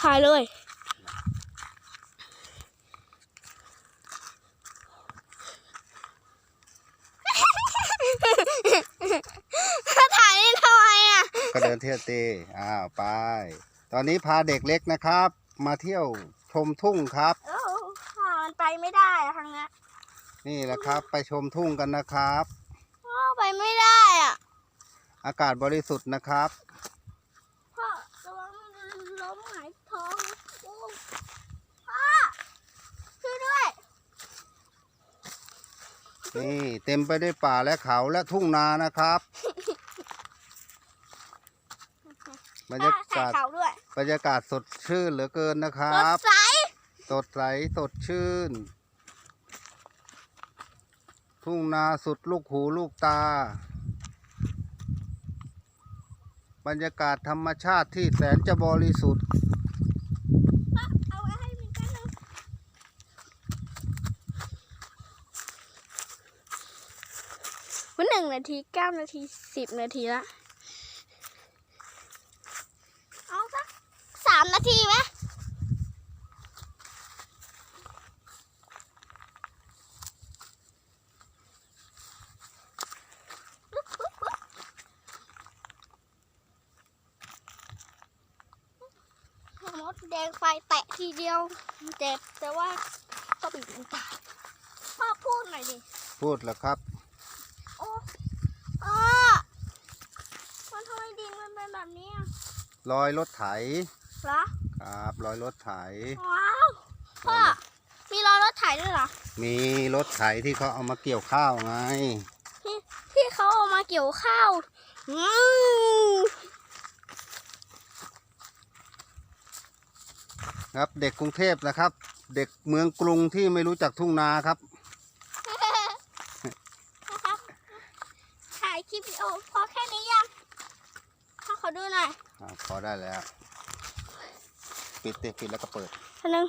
ถ่ายเลย ถ่ายนี่ทำไมอะ ก็เดินเที่ยวตีอ้าวไป ตอนนี้พาเด็กเล็กนะครับ มาเที่ยวชมทุ่งครับ เออมันไปไม่ได้อะทางเนี้ยนี่แหละครับ ไปชมทุ่งกันนะครับพ่อไปไม่ได้อะ อากาศบริสุทธิ์นะครับ พ่อระวังล้มหายท้องโอ้พ่อช่วยด้วย นี่เต็มไปด้วยป่าและเขาและทุ่งนานะครับบรรยาใส่กาศเขาด้วยบรรยากาศสดชื่นเหลือเกินนะครรัถบใสสดใสสดชื่น ทุ่งนาสุดลูกหูลูกตา บรรยากาศธรรมชาติที่แสนจะบริสุทธิ์ เอาไว้ให้มันกันหนึ่ง วันหนึ่งนาทีเก้านาทีสิบนาทีละ เอาสักสามนาทีไหมมดแดงไฟแตะทีเดียวเจ็บแต่ว่าก็บีบมันตายพ่อพูดหน่อยดิ พูดแล้วครับ พ่อมันทำไมดินมันเป็นแบบนี้อะรอยรถไถเหรอ ครับรอยรถไถ ว้าว พ่อ มีรอยรถไถด้วยเหรอ มีรถไถที่เขาเอามาเกี่ยวข้าวไง ที่ที่เขาเอามาเกี่ยวข้าวอืมครับเด็กกรุงเทพนะครับ เด็กเมืองกรุงที่ไม่รู้จักทุ่งนาครับนะครับถ่ายคลิป วิดีโอพอแค่นี้ยังพ่อขอดูหน่อย อ่าพอได้แล้ว ปิดเตปิดแล้วก็เปิด อันนึง